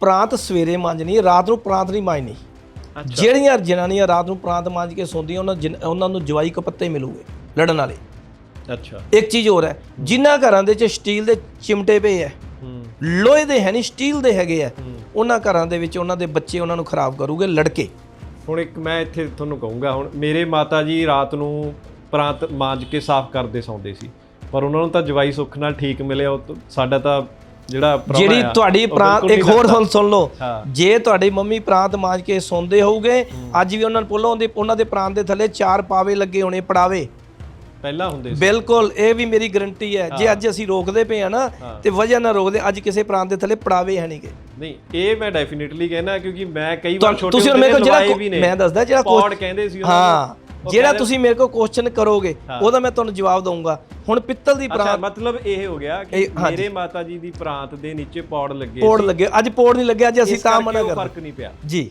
ਪ੍ਰਾਂਤ ਸਵੇਰੇ ਮਾਂਜਣੀ ਰਾਤ ਨੂੰ ਪ੍ਰਾਂਤ ਨਹੀਂ ਮਾਂਜਣੀ। ਜਿਹੜੀਆਂ ਜਨਾਨੀਆਂ ਰਾਤ ਨੂੰ ਪ੍ਰਾਂਤ ਮਾਂਜ ਕੇ ਸੌਂਦੀਆਂ ਉਹਨਾਂ ਉਹਨਾਂ ਨੂੰ ਜਵਾਈ ਕਪੱਤੇ ਮਿਲੂਗੇ ਲੜਨ ਵਾਲੇ। ਅੱਛਾ। ਇੱਕ ਚੀਜ਼ ਹੋਰ ਹੈ ਜਿਨ੍ਹਾਂ ਘਰਾਂ ਦੇ ਚ ਸਟੀਲ ਦੇ ਚਿਮਟੇ ਪਏ ਹੂੰ ਲੋਹੇ ਦੇ ਹੈ ਨਹੀਂ ਸਟੀਲ ਦੇ ਹੈਗੇ ਆ ਉਹਨਾਂ ਘਰਾਂ ਦੇ ਵਿੱਚ ਉਹਨਾਂ ਦੇ ਬੱਚੇ ਉਹਨਾਂ ਨੂੰ ਖਰਾਬ ਕਰੂਗੇ ਲੜਕੇ। ਹੁਣ ਇੱਕ ਮੈਂ ਇੱਥੇ ਤੁਹਾਨੂੰ ਕਹੂੰਗਾ ਹੁਣ ਮੇਰੇ ਮਾਤਾ ਜੀ ਰਾਤ ਨੂੰ ਪ੍ਰਾਂਤ ਮਾਂਜ ਕੇ ਸਾਫ਼ ਕਰਦੇ ਸੌਂਦੇ ਸੀ ਪਰ ਉਹਨਾਂ ਨੂੰ ਤਾਂ ਜਵਾਈ ਸੁੱਖ ਨਾਲ ਠੀਕ ਮਿਲਿਆ ਉਹ ਸਾਡਾ ਤਾਂ ਜਿਹੜਾ ਜਿਹੜੀ ਤੁਹਾਡੀ ਪ੍ਰਾਂਤ ਇੱਕ ਹੋਰ ਹੁਣ ਸੁਣ ਲਓ। ਜੇ ਤੁਹਾਡੀ ਮੰਮੀ ਪ੍ਰਾਂਤ ਮਾਂਜ ਕੇ ਸੌਂਦੇ ਹੋਊਗੇ ਅੱਜ ਵੀ ਉਹਨਾਂ ਨੂੰ ਪੁੱਲੋ ਉਹਦੇ ਉਹਨਾਂ ਦੇ ਪ੍ਰਾਂਤ ਦੇ ਥੱਲੇ ਚਾਰ ਪਾਵੇ ਲੱਗੇ ਹੋਣੇ ਪੜਾਵੇ। ਪਹਿਲਾਂ ਹੁੰਦੇ ਸੀ। ਬਿਲਕੁਲ ਇਹ ਵੀ ਮੇਰੀ ਗਾਰੰਟੀ ਹੈ। ਜੇ ਅੱਜ ਅਸੀਂ ਰੋਕਦੇ ਪਏ ਆ ਨਾ ਤੇ ਵਜ੍ਹਾ ਨਾਲ ਰੋਕਦੇ ਅੱਜ ਕਿਸੇ ਪ੍ਰਾਂਤ ਦੇ ਥੱਲੇ ਪੜਾਵੇ ਹੈ ਨਹੀਂਗੇ ਨਹੀਂ ਇਹ ਮੈਂ ਡੈਫੀਨਿਟਲੀ ਕਹਿਣਾ ਕਿਉਂਕਿ ਮੈਂ ਕਈ ਵਾਰ ਛੋਟੇ ਹੁੰਦੇ ਲਵਾਏ ਜਿਹੜਾ ਵੀ ਨੇ। ਮੈਂ ਦੱਸਦਾ ਜਿਹੜਾ ਕੁਐਸਚ- ਕਹਿੰਦੇ ਸੀ ਉਹਨਾਂ ਹਾਂ ਨੂੰ। ਜਿਹੜਾ ਤੁਸੀਂ ਮੇਰੇ ਕੋਲ ਕੁਐਸਚਨ ਕਰੋਗੇ ਉਹਦਾ ਮੈਂ ਤੁਹਾਨੂੰ ਜਵਾਬ ਦਊਂਗਾ। ਹੁਣ ਪਿੱਤਲ ਦੀ ਪ੍ਰਾਂਤ ਮਤਲਬ ਇਹ ਹੋ ਗਿਆ ਕਿ। ਮੇਰੇ ਮਾਤਾ ਜੀ ਦੀ ਪ੍ਰਾਂਤ ਦੇ ਨੀਚੇ ਪੌੜ ਲੱਗੇ ਪੋੜ ਲੱਗੇ। ਅੱਜ ਪੋੜ ਨਹੀਂ ਲੱਗਿਆ ਅੱਜ ਅਸੀਂ ਤਾਂ ਮਨਾ ਕਰ ਫ਼ਰਕ ਨਹੀਂ ਪਿਆ। ਜੀ।